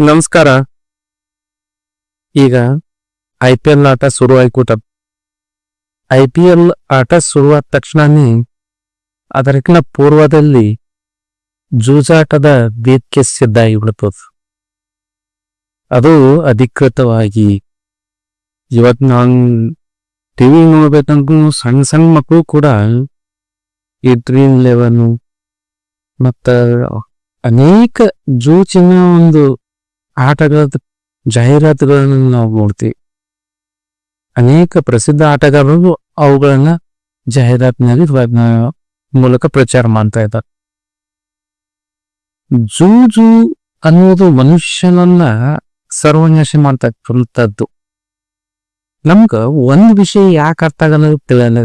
ನಮಸ್ಕಾರ. ಈಗ I P L ಆಟ ಶುರು ಆಯ್ಕೂಟ ಐ ಪಿ ಎಲ್ ಆಟ ಶುರುವಾದ ತಕ್ಷಣನೇ ಅದಕ್ಕಿಂತ ಪೂರ್ವದಲ್ಲಿ ಜೂಜಾಟದ ವೇದಿಕೆ ಸಿದ್ಧ ಆಗಿಬಿಡ್ತದ ಅದು ಅಧಿಕೃತವಾಗಿ ಇವತ್ ನಾನ್ ಟಿವಿ ನೋಡ್ಬೇಕಂದ್ರೂ ಸಣ್ಣ ಸಣ್ಣ ಮಕ್ಕಳು ಕೂಡ ಈ ಡ್ರೀಮ್ ಲೆವೆನ್ ಮತ್ತ ಅನೇಕ ಜೂಚಿನ ಒಂದು ಆಟಗಳ ಜಾಹೀರಾತುಗಳನ್ನು ನಾವು ನೋಡ್ತೀವಿ. ಅನೇಕ ಪ್ರಸಿದ್ಧ ಆಟಗಾರರು ಅವುಗಳನ್ನ ಜಾಹೀರಾತಿನಲ್ಲಿ ಮೂಲಕ ಪ್ರಚಾರ ಮಾಡ್ತಾ ಇದ್ದಾರೆ. ಜೂಜು ಅನ್ನೋದು ಮನುಷ್ಯನನ್ನ ಸರ್ವನಾಶ ಮಾಡ್ತಕ್ಕಂಥದ್ದು. ನಮ್ಗ ಒಂದ್ ವಿಷಯ ಯಾಕೆ ಅರ್ಥ ಆಗಲ್ಲ ತಿಳಿಯಲ್ಲ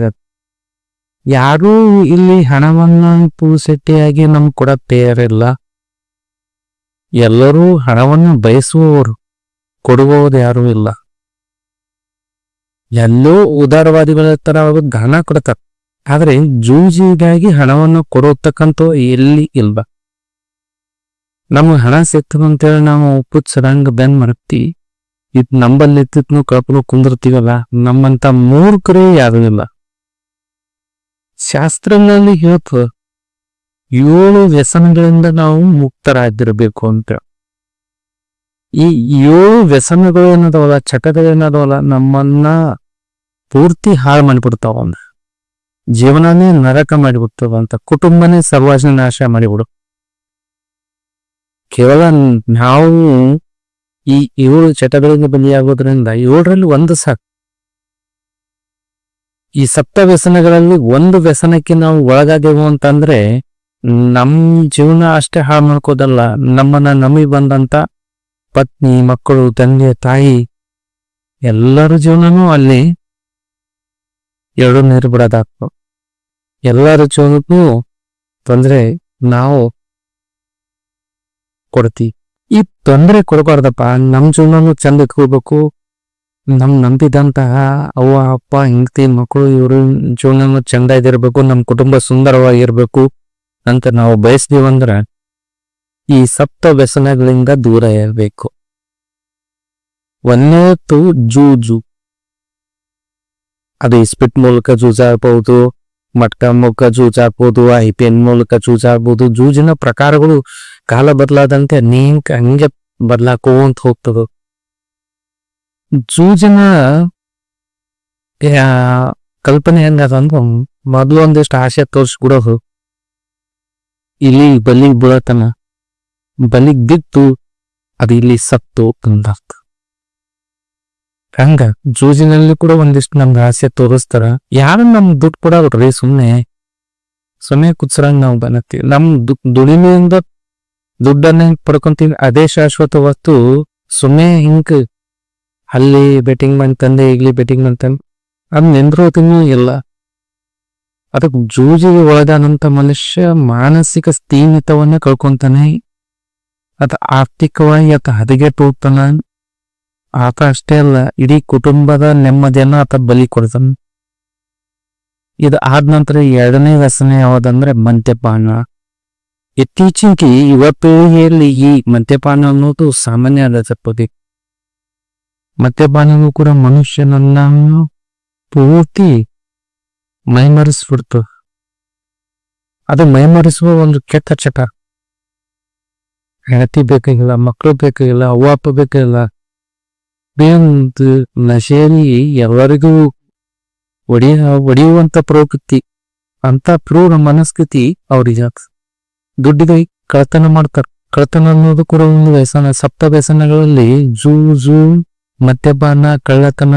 ಯಾರೂ ಇಲ್ಲಿ ಹಣವನ್ನ ಪೂಸೆಟ್ಟಿಯಾಗಿ ನಮ್ಗೆ ಕೊಡಕ್ ತಯಾರಿಲ್ಲ. ಎಲ್ಲರೂ ಹಣವನ್ನು ಬಯಸುವವರು, ಕೊಡುವವರು ಯಾರೂ ಇಲ್ಲ. ಎಲ್ಲೋ ಉದಾರವಾದಿಗಳ ತರ ಹಣ ಕೊಡ್ತಾರೆ. ಆದ್ರೆ ಜೂಜಿಗಾಗಿ ಹಣವನ್ನು ಕೊಡತಕ್ಕಂಥ ಎಲ್ಲಿ ಇಲ್ವ? ನಮ್ಗೆ ಹಣ ಅಂತೇಳಿ ನಾವು ಸಡಂಗ ಬೆನ್ ಮರಕ್ತಿವಿ ಇದು ನಂಬಲ್ಲಿ ಇತ್ತಿತ್ತು ಕಳ್ಕೊಂಡು ಕುಂದಿರ್ತೀವಲ್ಲ ನಮ್ಮಂತ ಮೂರ್ಖರೇ ಯಾರು ಇಲ್ಲ. ಶಾಸ್ತ್ರಗಳಲ್ಲಿ ಹೇಳ್ತ ಏಳು ವ್ಯಸನಗಳಿಂದ ನಾವು ಮುಕ್ತರಾಗಿರ್ಬೇಕು ಅಂತ. ಈ ಏಳು ವ್ಯಸನಗಳು ಏನದವಲ್ಲ, ಚಟಗಳು ಏನದವಲ್ಲ, ನಮ್ಮನ್ನ ಪೂರ್ತಿ ಹಾಳು ಮಾಡಿಬಿಡ್ತಾವ. ಜೀವನನೇ ನರಕ ಮಾಡಿಬಿಡ್ತಾವ ಅಂತ, ಕುಟುಂಬನೇ ಸರ್ವಾಜನ ನಾಶ ಮಾಡಿಬಿಡು. ಕೇವಲ ನಾವು ಈ ಏಳು ಚಟಗಳಿಗೆ ಬಲಿಯಾಗೋದ್ರಿಂದ ಏಳರಲ್ಲಿ ಒಂದು ಸಾಕು. ಈ ಸಪ್ತ ವ್ಯಸನಗಳಲ್ಲಿ ಒಂದು ವ್ಯಸನಕ್ಕೆ ನಾವು ಒಳಗಾದೆವು ಅಂತಂದ್ರೆ ನಮ್ ಜೀವನ ಅಷ್ಟೇ ಹಾಳು ಮಾಡ್ಕೋದಲ್ಲ, ನಮ್ಮನ್ನ ನಮಗೆ ಬಂದಂತ ಪತ್ನಿ, ಮಕ್ಕಳು, ತಂದೆ, ತಾಯಿ, ಎಲ್ಲರ ಜೀವನನೂ ಅಲ್ಲಿ ಎರಡು ನೀರು ಬಿಡೋದಾಗ್ತದೆ. ಎಲ್ಲರ ಜೀವನಕ್ಕೂ ತೊಂದರೆ ನಾವು ಕೊಡ್ತೀವಿ. ಈ ತೊಂದರೆ ಕೊಡಬಾರ್ದಪ್ಪ ನಮ್ಮ ಜೀವನನು ಚಂದ ಇಟ್ಕೋಬೇಕು ನಮ್ ನಂಬಿದಂತಹ ಅವ್ವ, ಅಪ್ಪ, ಹೆಂಡತಿ, ಮಕ್ಕಳು, ಇವ್ರ ಜೀವನನು ಚಂದ ಇದಿರ್ಬೇಕು ನಮ್ಮ ಕುಟುಂಬ ಸುಂದರವಾಗಿರ್ಬೇಕು. ಅಂತ ನಾವು ಬಯಸ್ತೀವಂದ್ರ ಈ ಸಪ್ತ ವ್ಯಸನಗಳಿಂದ ದೂರ ಇರಬೇಕು. ಒಂದೇತು ಜೂಜು. ಅದು ಸ್ಪಿಟ್ ಮೂಲಕ ಜೂಜಾಡ್ಬೋದು ಮಟ್ಕ ಮೂಲಕ ಜೂಜಾಡ್ಬೋದು ಐ ಪಿ ಎನ್ ಮೂಲಕ ಜೂಜಾಡ್ಬೋದು ಜೂಜಿನ ಪ್ರಕಾರಗಳು ಕಾಲ ಬದಲಾದಂತೆ ಅನೇಕ ಹಂಗೆ ಬದಲಾಕೋಂತ ಹೋಗ್ತದ. ಜೂಜಿನ ಕಲ್ಪನೆ ಹೆಂಗದ ಮೊದ್ಲು ಒಂದಿಷ್ಟು ಆಸೆ ತೋರಿಸ್ಬಿಡೋದು. ಇಲ್ಲಿ ಬಲಿ ಬೀಳತನ ಬಲಿಗ್ ಬಿದ್ದು ಅದು ಇಲ್ಲಿ ಸತ್ತು ಅರ್ಥ ಹಂಗ ಜೂಜಿನಲ್ಲಿ ಕೂಡ ಒಂದಿಷ್ಟು ನಮ್ಗೆ ಆಸೆ ತೋರಿಸ್ತಾರ. ಯಾರು ನಮ್ ದುಡ್ಡು ಕೊಡೋದ್ರಿ ಸುಮ್ಮನೆ ಸುಮ್ಮನೆ ಕುತ್ಸರಂಗ್ ನಾವು ಬನ್ನತ್ತೀವಿ ನಮ್ ದುಡಿಮೆಯಿಂದ ದುಡ್ಡನ್ನ ಪಡ್ಕೊಂತೀವಿ. ಅದೇ ಶಾಶ್ವತ ವಸ್ತು. ಸುಮ್ಮನೆ ಹಿಂಗ್ ಅಲ್ಲಿ ಬೆಟ್ಟಿಂಗ್ ಬಂತಂದೆ ಈಗ್ಲಿ ಬೆಟ್ಟಿಂಗ್ ಮಾಡ್ತಂದೆ ಅದ್ ನಿಂದ್ರೋತಿನೂ ಇಲ್ಲ. ಅದಕ್ಕೆ ಜೂಜಿಗೆ ಒಳಗಾದಂತ ಮನುಷ್ಯ ಮಾನಸಿಕ ಸ್ಥೀಮಿತವನ್ನ ಕಳ್ಕೊಂತಾನೆ. ಅತ ಆರ್ಥಿಕವಾಗಿ ಆತ ಹದಗೆಟ್ಟು ಹೋಗ್ತಾನ. ಆತ ಅಷ್ಟೇ ಅಲ್ಲ, ಇಡೀ ಕುಟುಂಬದ ನೆಮ್ಮದಿಯನ್ನ ಆತ ಬಲಿ ಕೊಡ್ತಾನ. ಇದು ಆದ ನಂತರ ಎರಡನೇ ವ್ಯಸನ ಯಾವುದಂದ್ರೆ ಮದ್ಯಪಾನ. ಇತ್ತೀಚಿಗೆ ಯುವ ಪೀಳಿಗೆಯಲ್ಲಿ ಈ ಮದ್ಯಪಾನ ಅನ್ನೋದು ಸಾಮಾನ್ಯ ಆಗತಪ್ಪದಿ ಮದ್ಯಪಾನವೂ ಕೂಡ ಮನುಷ್ಯನನ್ನ ಪೂರ್ತಿ ಮೈಮರೆಸ್ಬಿಡ್ತು. ಅದು ಮೈಮರೆಸುವ ಒಂದು ಕೆಟ್ಟ ಚಟ. ಹೆಂಡತಿ ಬೇಕಾಗಿಲ್ಲ ಮಕ್ಕಳು ಬೇಕಾಗಿಲ್ಲ ಅವ್ವ, ಅಪ್ಪ ಬೇಕಾಗಿಲ್ಲ ಬೇಂದು ನಶೆಯಲ್ಲಿ ಎಲ್ಲರಿಗೂ ಒಡೆಯ ಒಡೆಯುವಂತ ಪ್ರವೃತ್ತಿ. ಅಂತ ಪ್ರೂರ ಮನಸ್ಕೃತಿ ಅವ್ರಿಗೆ ದುಡ್ಡಿಗೆ ಕಳತನ ಮಾಡ್ತಾರೆ. ಕಳತನ ಅನ್ನೋದು ಕೂಡ ಒಂದು ವ್ಯಸನ, ಸಪ್ತ ವ್ಯಸನಗಳಲ್ಲಿ ಜೂ ಮದ್ಯಪಾನ, ಕಳ್ಳತನ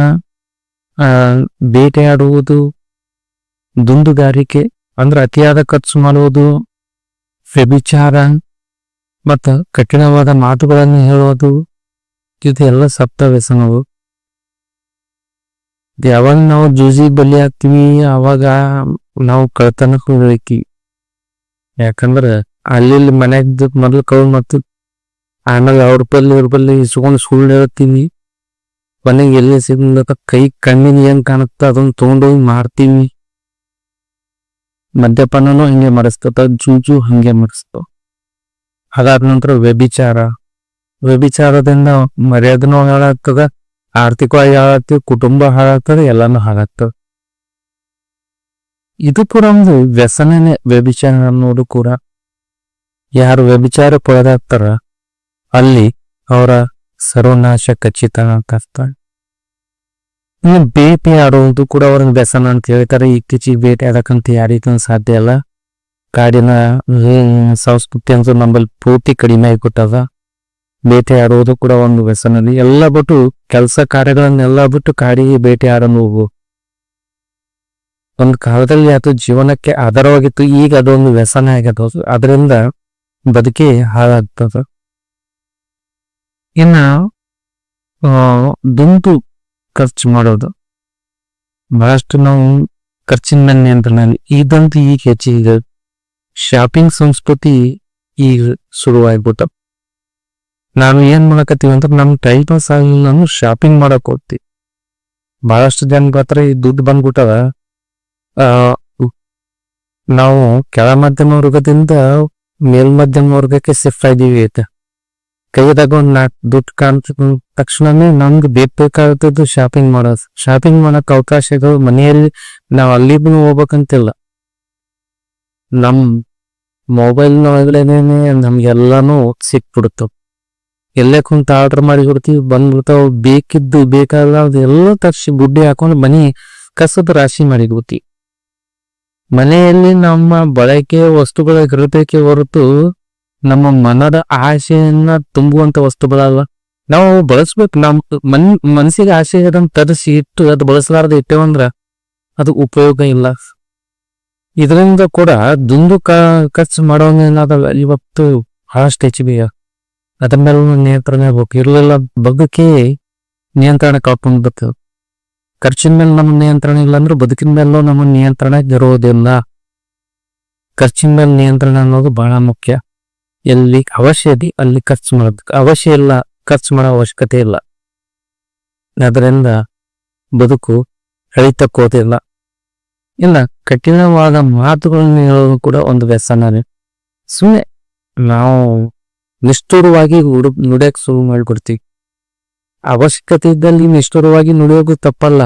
ಬೇಟೆಯಾಡುವುದು ದುಂದುಗಾರಿಕೆ, ಅಂದ್ರೆ ಅತಿಯಾದ ಖರ್ಚು ಮಾಡುವುದು, ವ್ಯಭಿಚಾರ, ಮತ್ತ ಕಠಿಣವಾದ ಮಾತುಗಳನ್ನು ಹೇಳೋದು ಎಲ್ಲ ಸಪ್ತ ವ್ಯಸನವು ಯಾವಾಗ ನಾವು ಜೂಜಿ ಬಲಿ ಆಗ್ತೀವಿ ಅವಾಗ ನಾವು ಕಳ್ತನಕ್ಕೆ ಹೋಗ್ಬೇಕಿ ಯಾಕಂದ್ರೆ ಅಲ್ಲಿ ಮನ್ಯಾಗ ಮೊದಲು ಕಳ್ ಮತ್ತು ಆಮೇಲೆ ಅವ್ರ ಬಲ್ಲಿ ಇವ್ರ ಬಲ್ಲಿ ಇಸ್ಕೊಂಡು ಸುಳ್ಳು ಹೇಳ್ತೀವಿ ಮನೆಗೆ ಎಲ್ಲಿ ಸಿಗ್ಲಕ್ಕ ಕೈ ಕಣ್ಣಿನ ಏನ್ ಕಾಣುತ್ತ ಅದನ್ನ ತಗೊಂಡೋಗಿ ಮಾರ್ತೀವಿ. ಮದ್ಯಪಾನನು ಹಂಗೆ ಮಾಡಿಸ್ತದ ಜೂಜು ಹಂಗೆ ಮಾಡಿಸ್ತು ಅದಾದ ನಂತರ ವ್ಯಭಿಚಾರ. ವ್ಯಭಿಚಾರದಿಂದ ಮರ್ಯಾದನೂ ಹಾಳಾಗ್ತದ ಆರ್ಥಿಕವಾಗಿ ಹಾಳಾಗ್ತದೆ, ಕುಟುಂಬ ಹಾಳಾಗ್ತದೆ, ಎಲ್ಲಾನು ಹಾಳಾಗ್ತದೆ. ಇದು ಕೂಡ ಒಂದು ವ್ಯಸನನೇ, ವ್ಯಭಿಚಾರ ಅನ್ನೋದು ಕೂಡ. ಯಾರು ವ್ಯಭಿಚಾರ ಒಳಗಾಗ್ತಾರ ಅಲ್ಲಿ ಅವರ ಸರ್ವನಾಶ ಖಚಿತ ಅಂತ ಇನ್ನು ಬೇಟೆ ಆಡುವುದು ಕೂಡ ಅವ್ರಿಗೆ ವ್ಯಸನ ಅಂತ ಹೇಳ್ತಾರೆ. ಇತ್ತೀಚೆಗೆ ಬೇಟೆ ಆಡಕ್ಕಂತ ಯಾರಿಗೂ ಸಾಧ್ಯ ಇಲ್ಲ. ಕಾಡಿನ ಸಂಸ್ಕೃತಿ ಅಂತ ನಮ್ಮಲ್ಲಿ ಪೂರ್ತಿ ಕಡಿಮೆ ಆಗಿಬಿಟ್ಟದ. ಬೇಟೆ ಆಡುವುದು ಕೂಡ ಒಂದು ವ್ಯಸನ ಎಲ್ಲ ಬಿಟ್ಟು ಕೆಲಸ ಕಾರ್ಯಗಳನ್ನೆಲ್ಲ ಬಿಟ್ಟು ಕಾಡಿಗೆ ಬೇಟೆ ಆಡಲು ಹೋಗು ಒಂದು ಕಾಲದಲ್ಲಿ ಅದು ಜೀವನಕ್ಕೆ ಆಧಾರವಾಗಿತ್ತು. ಈಗ ಅದೊಂದು ವ್ಯಸನ ಆಗ್ಯದ. ಅದು. ಅದರಿಂದ ಬದುಕಿ ಹಾಳಾಗ್ತದ. ಇನ್ನು ದುಂದು ಖರ್ಚು ಮಾಡೋದು. ಬಹಳಷ್ಟು ನಾವು ಖರ್ಚಿನ ನಿಯಂತ್ರಣ ಇದಂತೂ ಈಗ ಹೆಚ್ಚಿಗೆ ಶಾಪಿಂಗ್ ಸಂಸ್ಕೃತಿ ಈಗ ಶುರುವಾಗ್ಬಿಟ್ಟ. ನಾವು ಏನ್ ಮಾಡಕತ್ತೀವಿ ಅಂತ ನಮ್ ಟೈಮ್ ಪಾಸ್ ಅಂದ್ರೆ ಶಾಪಿಂಗ್ ಮಾಡಕ್ ಹೋಗ್ತೀವಿ. ಬಹಳಷ್ಟು ಜನ ಹತ್ರ ಈ ದುಡ್ಡು ಬಂದ್ಬಿಟ್ಟವ ಆ, ನಾವು ಕೆಳ ಮಧ್ಯಮ ವರ್ಗದಿಂದ ಮೇಲ್ ಮಧ್ಯಮ ವರ್ಗಕ್ಕೆ ಶಿಫ್ಟ್ ಆಗಿದೀವಿ ಐತೆ ಕೈದಾಗ ಒಂದ್ ನಾಲ್ಕು ದುಡ್ಡು ಕಾಣ್ತ ತಕ್ಷಣನೇ ನಮ್ಗ್ ಬೇಕ್ ಬೇಕಾದದ್ದು ಶಾಪಿಂಗ್ ಮಾಡೋದು ಶಾಪಿಂಗ್ ಮಾಡಕ್ ಅವಕಾಶಗಳು ಮನೆಯಲ್ಲಿ ನಾವ್ ಅಲ್ಲಿಗೂ ಹೋಗ್ಬೇಕಂತಿಲ್ಲ. ನಮ್ ಮೊಬೈಲ್ ಒಳಗಡೆನೆ ನಮ್ಗೆಲ್ಲಾನು ಸಿಕ್ಬಿಡುತ್ತವ್ ಎಲ್ಲೇ ಕುಂತ ಆರ್ಡರ್ ಮಾಡಿ ಕೊಡ್ತೀವಿ, ಬಂದ್ಬಿಡ್ತಾವ, ಬೇಕಿದ್ದು ಬೇಕಾದ ಎಲ್ಲ ತರ್ಸಿ ಬುಡ್ಡಿ ಹಾಕೊಂಡು ಮನಿ ಕಸದ ರಾಶಿ ಮಾಡಿದ್ಬಿಡ್ತೀವಿ ಮನೆಯಲ್ಲಿ ನಮ್ಮ ಬಳಕೆ, ವಸ್ತುಗಳ ಇರಬೇಕೆ ಹೊರತು ನಮ್ಮ ಮನದ ಆಸೆಯನ್ನ ತುಂಬುವಂತ ವಸ್ತುಗಳಲ್ಲ. ನಾವು ಬಳಸ್ಬೇಕು, ನಮ್ ಮನ್, ಮನಸ್ಸಿಗೆ ಆಸೆ ಅದನ್ನ ತರಿಸಿ ಇಟ್ಟು ಅದು ಬಳಸಲಾರದೆ ಇಟ್ಟೇವಂದ್ರ ಅದು ಉಪಯೋಗ ಇಲ್ಲ. ಇದರಿಂದ ಕೂಡ ದುಂದು ಖರ್ಚು ಮಾಡೋಂಗೇನಾದಲ್ಲ ಇವತ್ತು ಬಹಳಷ್ಟು ಹೆಚ್ಚಿಗೆ ಅದ್ರ ಮೇಲೆ ನಿಯಂತ್ರಣ ಇರ್ಬೇಕು. ಇರಲಿಲ್ಲ ಬದುಕಿ ನಿಯಂತ್ರಣ ಕಳ್ಕೊಂಡ್ ಖರ್ಚಿನ ಮೇಲೆ ನಮ್ಮ ನಿಯಂತ್ರಣ ಇಲ್ಲ ಅಂದ್ರೆ ಬದುಕಿನ ಮೇಲೂ ನಮ್ಮ ನಿಯಂತ್ರಣ ಇರೋದಿಲ್ಲ. ಖರ್ಚಿನ ಮೇಲೆ ನಿಯಂತ್ರಣ ಅನ್ನೋದು ಬಹಳ ಮುಖ್ಯ. ಎಲ್ಲಿ ಅವಶ್ಯ ಇದೆ ಅಲ್ಲಿ ಖರ್ಚು ಮಾಡೋದಕ್ಕೆ ಅವಶ್ಯ ಇಲ್ಲ, ಖರ್ಚು ಮಾಡೋ ಅವಶ್ಯಕತೆ ಇಲ್ಲ. ಅದರಿಂದ ಬದುಕು ಅಳಿತಕ್ಕೋದಿಲ್ಲ ಇಲ್ಲ. ಕಠಿಣವಾದ ಮಾತುಗಳನ್ನು ಹೇಳೋದು ಕೂಡ ಒಂದು ವ್ಯಸನನೇ ಸುಮ್ಮನೆ ನಾವು ನಿಷ್ಠುರವಾಗಿ ಉಡು, ನುಡಿಯಕ್ಕೆ ಶುರು ಮಾಡಿಕೊಡ್ತೀವಿ. ಅವಶ್ಯಕತೆ ಇದ್ದಲ್ಲಿ ನಿಷ್ಠುರವಾಗಿ ನುಡಿಯೋದು ತಪ್ಪಲ್ಲ.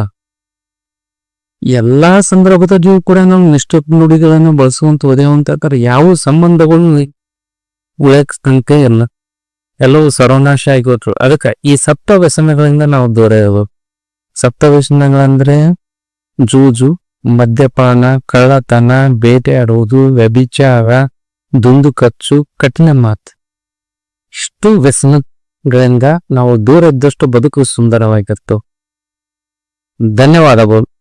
ಎಲ್ಲಾ ಸಂದರ್ಭದಲ್ಲಿಯೂ ಕೂಡ ನಾವು ನಿಷ್ಠ ನುಡಿಗಳನ್ನು ಬಳಸುವಂತ, ಒದೆಯುವಂತ ಯಾವ ಸಂಬಂಧಗಳು ಉಳಿಯಕ್ ತನಕ ಇಲ್ಲ ಎಲ್ಲವೂ ಸರ್ವನಾಶ ಆಗಿಬಿಟ್ರು. ಅದಕ್ಕೆ ಈ ಸಪ್ತ ವ್ಯಸನಗಳಿಂದ ನಾವು ದೂರ ಇರಬೇಕು. ಸಪ್ತ ವ್ಯಸನಗಳಂದ್ರೆ ಜೂಜು, ಮದ್ಯಪಾನ, ಕಳ್ಳತನ, ಬೇಟೆಯಾಡುವುದು, ವ್ಯಭಿಚಾರ, ದುಂದು ಖರ್ಚು ಕಠಿಣ ಮಾತು. ಇಷ್ಟು ವ್ಯಸನಗಳಿಂದ ನಾವು ದೂರ ಇದ್ದಷ್ಟು ಬದುಕು ಸುಂದರವಾಗಿತ್ತು. ಧನ್ಯವಾದಗಳು.